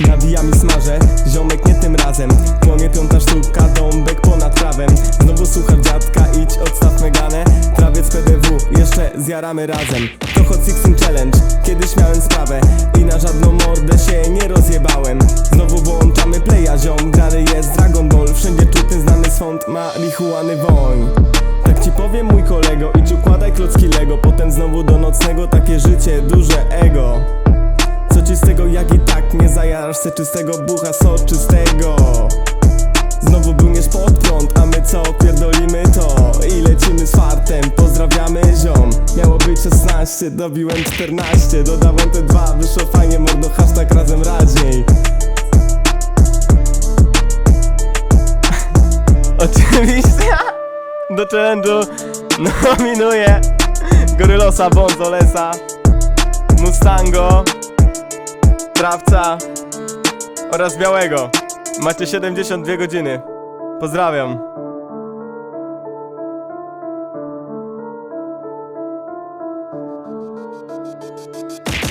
Nawijam i smażę, ziomek nie tym razem. Kłamie piąta sztuka, dąbek ponad prawem. Znowu słuchasz dziadka, idź odstaw Meganę Trawiec PDW, jeszcze zjaramy razem. To Hot Sixteen Challenge, kiedyś miałem sprawę. I na żadną mordę się nie rozjebałem. Znowu włączamy playa, ziom Grany jest Dragon Ball, wszędzie czuty znany swąd Marihuany woń. Tak ci powiem mój kolego, idź układaj tego, jak i tak nie zajarasz se czystego bucha soczystego? Znowu bruniesz pod prąd, a my co, pierdolimy to? I lecimy z fartem, pozdrawiamy ziom. Miało być 16, dobiłem 14 Dodałem te dwa, wyszło fajnie, mordo, hashtag razem raźniej Oczywiście do challenge'u nominuję Gorylosa, Bonzolesa, Mustango, Trawca oraz Białego. Macie 72 godziny. Pozdrawiam.